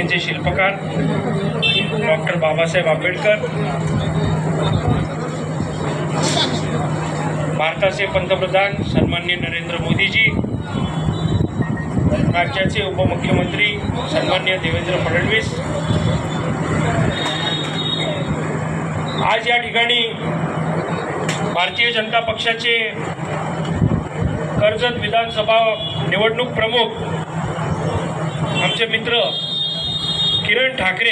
त्यांचे शिल्पकार डॉक्टर बाबासाहेब आंबेडकर भारताचे पंतप्रधान सन्मान्य नरेंद्र मोदीजी राज्याचे उपमुख्यमंत्री सन्मान्य देवेंद्र फडणवीस. आज या ठिकाणी भारतीय जनता पक्षाचे कर्जत विधानसभा निवडणूक प्रमुख आमचे मित्र किरण ठाकरे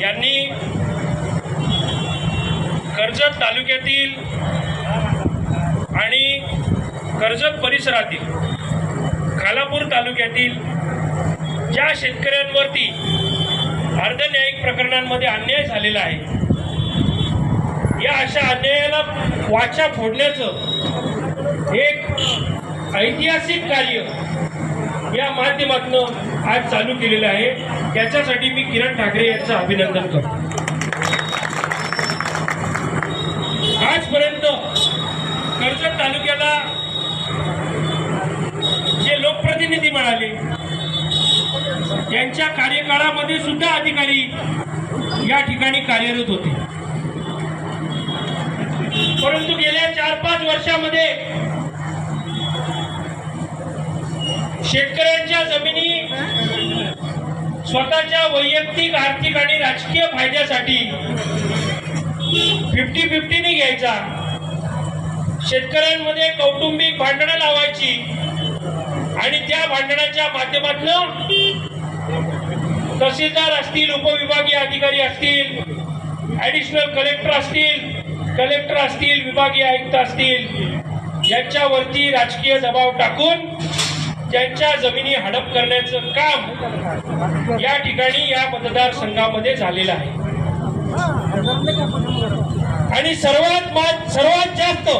यांनी कर्जत तालुक्यातील आणि कर्जत परिसरातील खालापूर तालुक्यातील ज्या शेतकऱ्यांवरती अर्धन्यायिक प्रकरणांमध्ये अन्याय झालेला आहे या अशा अन्यायाला वाचा फोडण्याचं एक ऐतिहासिक कार्य या माध्यमातून आज चालू केलेलं आहे. त्याच्यासाठी मी किरण ठाकरे यांचं अभिनंदन करतो. आजपर्यंत कर्जत तालुक्याला जे लोकप्रतिनिधी मिळाले त्यांच्या कार्यकाळामध्ये सुद्धा अधिकारी या ठिकाणी कार्यरत होते. परंतु गेल्या चार पाच वर्षामध्ये शेतकऱ्यांच्या जमिनी स्वतःच्या वैयक्तिक आर्थिक आणि राजकीय फायद्यासाठी फिफ्टी फिफ्टीने घ्यायचा. शेतकऱ्यांमध्ये कौटुंबिक भांडणं लावायची आणि त्या भांडणाच्या माध्यमातून तहसीलदार असतील उपविभागीय अधिकारी असतील ऍडिशनल कलेक्टर असतील कलेक्टर असतील विभागीय आयुक्त असतील यांच्यावरती राजकीय दबाव टाकून त्यांच्या जमिनी हडप करण्याचं काम या ठिकाणी या मतदारसंघामध्ये झालेलं आहे. आणि सर्वात सर्वात जास्त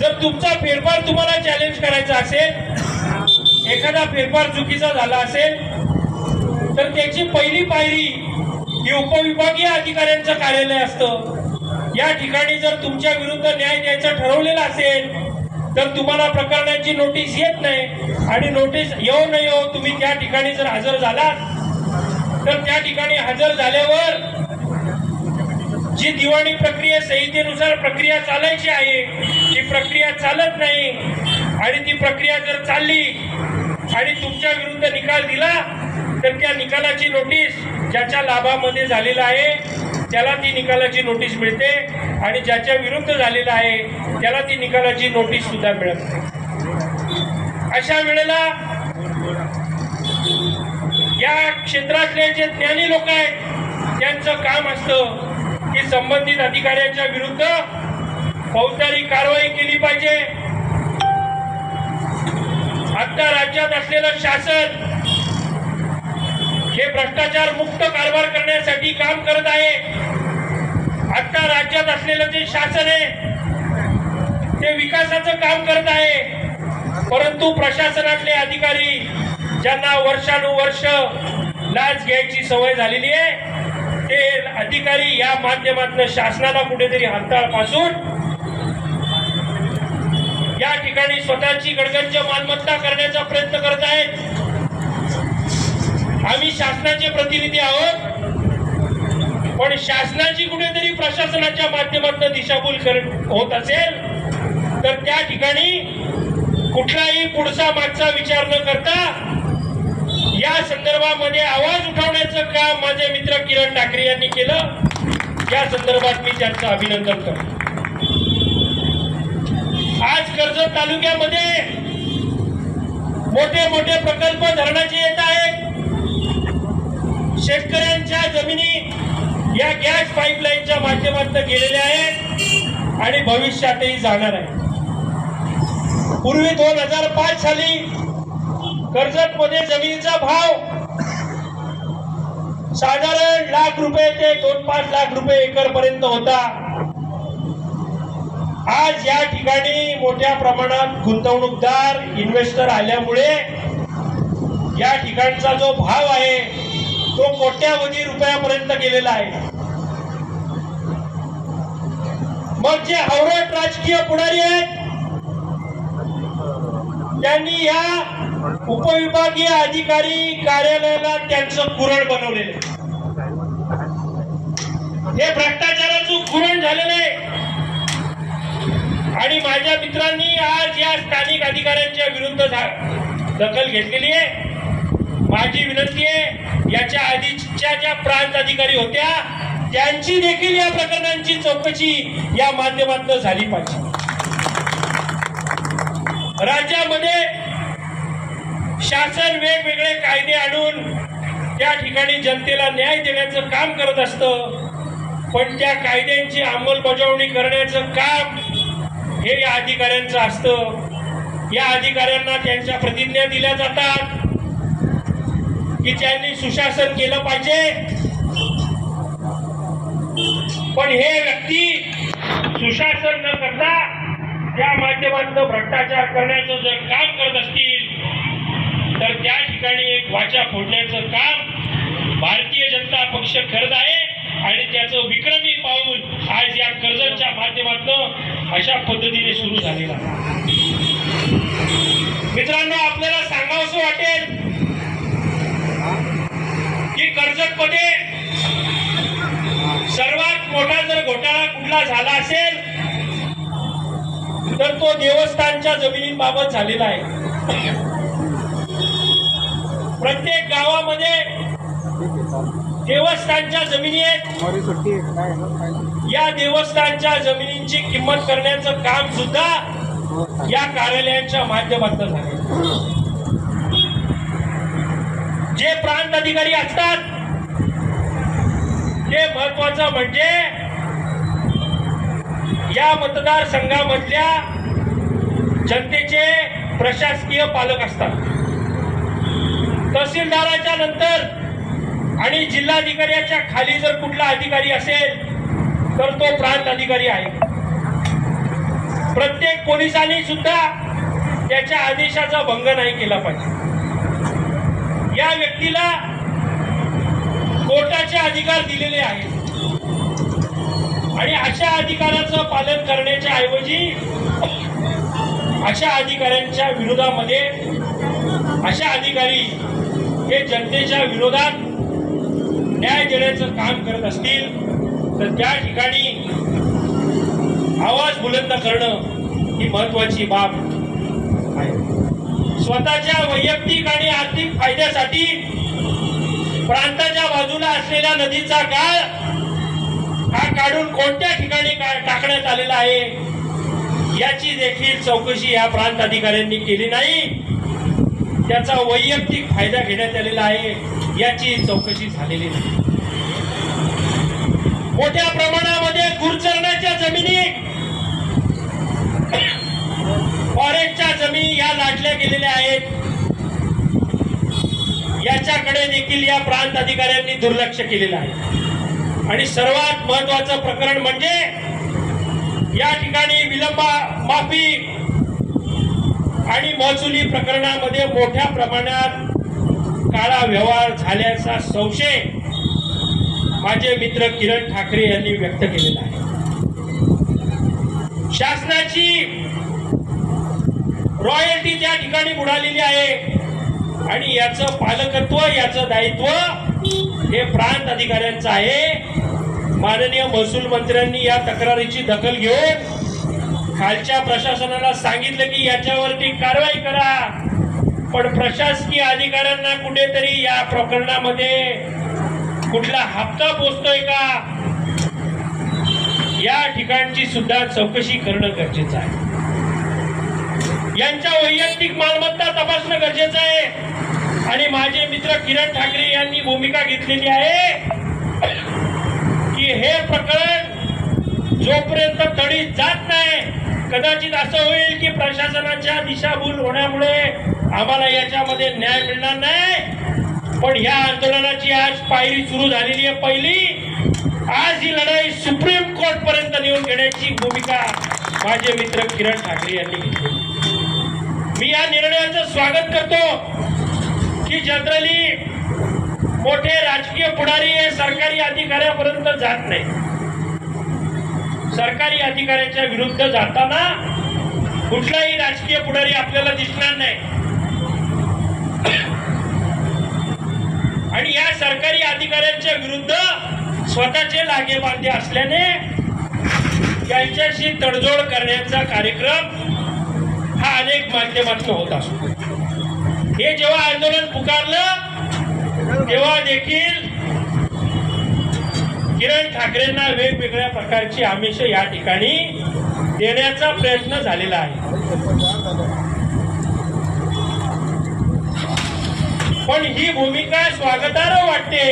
जर तुमचा फेरफार तुम्हाला चॅलेंज करायचा असेल एखादा फेरफार चुकीचा झाला असेल तर त्याची पहिली पायरी ही उपविभागीय अधिकाऱ्यांचं कार्यालय असतं. या ठिकाणी जर तुमच्या विरुद्ध न्याय द्यायचं ठरवलेलं असेल तर तुम्हाला प्रकरणाची नोटीस येत नाही. आणि नोटीस येऊ न येऊ तुम्ही त्या ठिकाणी जर हजर झालात तर त्या ठिकाणी हजर झाल्यावर जी दिवाणी प्रक्रिया संहितेनुसार प्रक्रिया चालायची आहे ती प्रक्रिया चालत नाही. आणि ती प्रक्रिया जर चालली आणि तुमच्या विरुद्ध निकाल दिला तर त्या निकालाची नोटीस ज्याच्या लाभामध्ये झालेला आहे त्याला ती निकालाची नोटीस मिळते आणि ज्याच्या विरुद्ध झालेला आहे त्याला ती निकालाची नोटीस सुद्धा मिळत नाही. अशा वेळेला या क्षेत्रातले जे ज्ञानी लोक आहेत त्यांचं काम असतं की संबंधित अधिकाऱ्यांच्या विरुद्ध फौजदारी कारवाई केली पाहिजे. आता राज्यात असलेलं शासन हे भ्रष्टाचार मुक्त कारभार करण्यासाठी काम करत आहे. आता राज्यात असलेलं जे शासन आहे ते विकासाचं काम करत आहे. परंतु प्रशासनातले अधिकारी ज्यांना वर्षानुवर्ष लाच घ्यायची सवय झालेली आहे ते अधिकारी या माध्यमातून शासनाला कुठेतरी हाताळपासून या ठिकाणी स्वतःची गडगंज मालमत्ता करण्याचा प्रयत्न करत आहेत. आम्ही शासनाचे प्रतिनिधी आहोत. पण शासनाची कुठेतरी प्रशासनाच्या माध्यमातून दिशाभूल होत असेल तर त्या ठिकाणी कुठलाही पुढचा मागचा विचार न करता या संदर्भामध्ये आवाज उठवण्याचं काम माझे मित्र किरण ठाकरे यांनी केलं. या संदर्भात मी त्यांचं अभिनंदन करतो. आज कर्जत तालुक्यामध्ये मोठे मोठे प्रकल्प धरणाचे येत आहेत. शेतकऱ्यांच्या जमिनी पाईपलाईनच्या माध्यमातून गेलेले आहेत आणि भविष्यातही जाणार आहे पूर्वी दोन हजार पाच साली कर्जत मध्ये जमिनीचा भाव साधारण लाख रुपये ते दोन पाच लाख रुपये एकर पर्यंत होता. आज या ठिकाणी मोठ्या प्रमाणात गुंतवणूकदार इन्व्हेस्टर आल्यामुळे या ठिकाणचा जो भाव आहे तो कोट्यावधी रुपयापर्यंत गेलेला आहे. म्हणजे मग जे हावरट राजकीय पुढारी आहेत. त्यांनी या उपविभागीय अधिकारी कार्यालयाला त्यांचं कुरण बनवलेलं हे भ्रष्टाचाराचं कुरण झालेलं आहे. आणि माझ्या मित्रांनी आज या स्थानिक अधिकाऱ्यांच्या विरुद्ध दखल घेतलेली आहे. माझी विनंती आहे याच्या आधीच्या ज्या प्रांत अधिकारी होत्या त्यांची देखील या प्रकरणांची चौकशी या माध्यमातून झाली पाहिजे. राज्यामध्ये शासन वेगवेगळे कायदे आणून त्या ठिकाणी जनतेला न्याय देण्याचं काम करत असतं पण त्या कायद्यांची अंमलबजावणी करण्याचं काम हे या अधिकाऱ्यांचं असतं. या अधिकाऱ्यांना त्यांच्या प्रतिज्ञा दिल्या जातात की त्यांनी सुशासन केलं पाहिजे. पण हे व्यक्ती सुशासन न करता त्या माध्यमातून भ्रष्टाचार करण्याचं जर काम करत असतील तर त्या ठिकाणी एक वाचा फोडण्याचं काम भारतीय जनता पक्ष करत आहे आणि त्याचं विक्रमी पाऊल आज या कर्जतच्या माध्यमातून अशा पद्धतीने सुरू झालेलं आहे. मित्रांनो आपल्याला सांगावंसं वाटेल की कर्जतमध्ये सर्वात मोठा जर झाला असेल तर तो देवस्थानच्या जमिनीबाबत झालेला आहे. प्रत्येक गावामध्ये देवस्थानच्या जमिनी आहेत. या देवस्थानच्या जमिनींची किंमत करण्याचं काम सुद्धा या कार्यालयाच्या माध्यमातून झाले. जे प्रांत अधिकारी असतात ते महत्वाचं म्हणजे या मतदारसंघामधल्या जनतेचे प्रशासकीय पालक असतात. तहसीलदाराच्या नंतर आणि जिल्हाधिकाऱ्याच्या खाली जर कुठला अधिकारी असेल तर तो प्रांत अधिकारी आहे. प्रत्येक पोलिसांनी सुद्धा त्याच्या आदेशाचा भंग नाही केला पाहिजे. या व्यक्तीला कोर्टाचे अधिकार दिलेले आहेत. आणि अशा अधिकाराचं पालन करण्याच्या ऐवजी अशा अधिकाऱ्यांच्या विरोधामध्ये अशा अधिकारी हे जनतेच्या विरोधात न्याय देण्याचं काम करत असतील तर त्या ठिकाणी आवाज बुलंद करणं ही महत्वाची बाब आहे. स्वतःच्या वैयक्तिक आणि आर्थिक फायद्यासाठी प्रांताच्या बाजूला असलेल्या नदीचा गाळ काढून कोणत्या ठिकाणी टाकण्यात आलेला आहे याची देखील चौकशी या प्रांत अधिकाऱ्यांनी केली नाही. त्याचा वैयक्तिक फायदा घेण्यात आलेला आहे याची चौकशी झालेली नाही. मोठ्या प्रमाणामध्ये गुरचरणाच्या जमिनी फॉरेस्टच्या जमिनी या लाटल्या गेलेल्या आहेत. याच्याकडे देखील या प्रांत अधिकाऱ्यांनी दुर्लक्ष केलेलं आहे. आणि सर्वात महत्वाचं प्रकरण म्हणजे या ठिकाणी विलंबा माफी आणि महसुली प्रकरणामध्ये मोठ्या प्रमाणात काळा व्यवहार झाल्याचा संशय माझे मित्र किरण ठाकरे यांनी व्यक्त केलेला आहे. शासनाची रॉयल्टी त्या ठिकाणी बुडालेली आहे आणि याचं पालकत्व याचं दायित्व हे प्रांत अधिकाऱ्यांचं आहे. माननीय महसूल मंत्र्यांनी या तक्रारीची दखल घेऊन खालच्या प्रशासनाला सांगितलं की याच्यावरती कारवाई करा. पण प्रशासकीय अधिकाऱ्यांना कुठेतरी या प्रकरणामध्ये कुठला हप्ता पोचतोय का? या ठिकाणची सुद्धा चौकशी करणं गरजेचं आहे. यांच्या वैयक्तिक मालमत्ता तपासणं गरजेचं आहे. आणि माझे मित्र किरण ठाकरे यांनी भूमिका घेतलेली आहे. की हे प्रकरण जोपर्यंत तडीत जात नाही कदाचित असं होईल की प्रशासनाच्या दिशाभूल होण्यामुळे आम्हाला याच्यामध्ये न्याय मिळणार नाही. पण ह्या आंदोलनाची आज पायरी सुरू झालेली आहे पहिली. आज ही लढाई सुप्रीम कोर्ट पर्यंत नेऊन घेण्याची भूमिका माझे मित्र किरण ठाकरे यांनी घेतली. मी या निर्णयाचं स्वागत करतो की जनरली राजकीय पुढारी हे सरकारी अधिकाऱ्यापर्यंत जात नाही. सरकारी अधिकाऱ्याच्या विरुद्ध जाताना कुठलाही राजकीय पुढारी आपल्याला दिसणार नाही. आणि या सरकारी अधिकाऱ्यांच्या विरुद्ध स्वतःचे लागेबांधे असल्याने त्यांच्याशी तडजोड करण्याचा कार्यक्रम हा अनेक माध्यमातून होत असतो. हे जेव्हा आंदोलन पुकारलं तेव्हा देखील किरण ठाकरेंना वेगवेगळ्या प्रकारची आमिष या ठिकाणी देण्याचा प्रयत्न झालेला आहे. पण ही भूमिका स्वागतार्ह वाटते.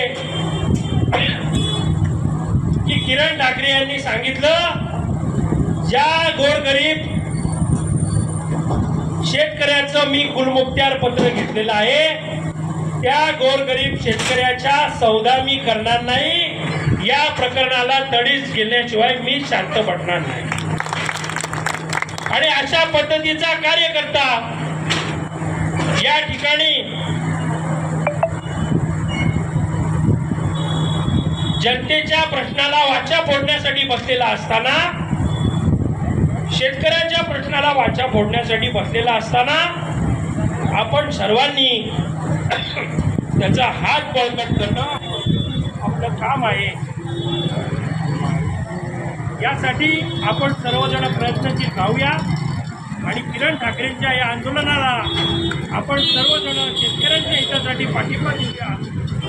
की किरण ठाकरे यांनी सांगितलं ज्या गोरगरीब शेतकऱ्याचं मी गुणमुक्त्यार पत्र घेतलेलं आहे त्या गोरगरीब शेतकऱ्याच्या सौदा मी करणार नाही या प्रकरणाला तडीच गेल्याशिवाय मी शांत पडणार नाही. आणि अशा पद्धतीचा कार्यकर्ता या ठिकाणी जनतेच्या प्रश्नाला वाचा फोडण्यासाठी बसलेला असताना शेतकऱ्यांच्या प्रश्नाला वाचा फोडण्यासाठी बसलेला असताना आपण सर्वांनी त्याचा हात बळकट करणं आपलं काम आहे. यासाठी आपण सर्वजण प्रयत्नशील राहूया. आणि किरण ठाकरेंच्या या आंदोलनाला आपण सर्वजण शेतकऱ्यांच्या हितासाठी पाठिंबा देऊया.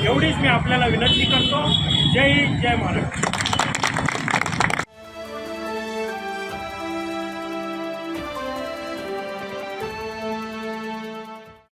एवढीच मी आपल्याला विनंती करतो. जय हिंद जय महाराष्ट्र.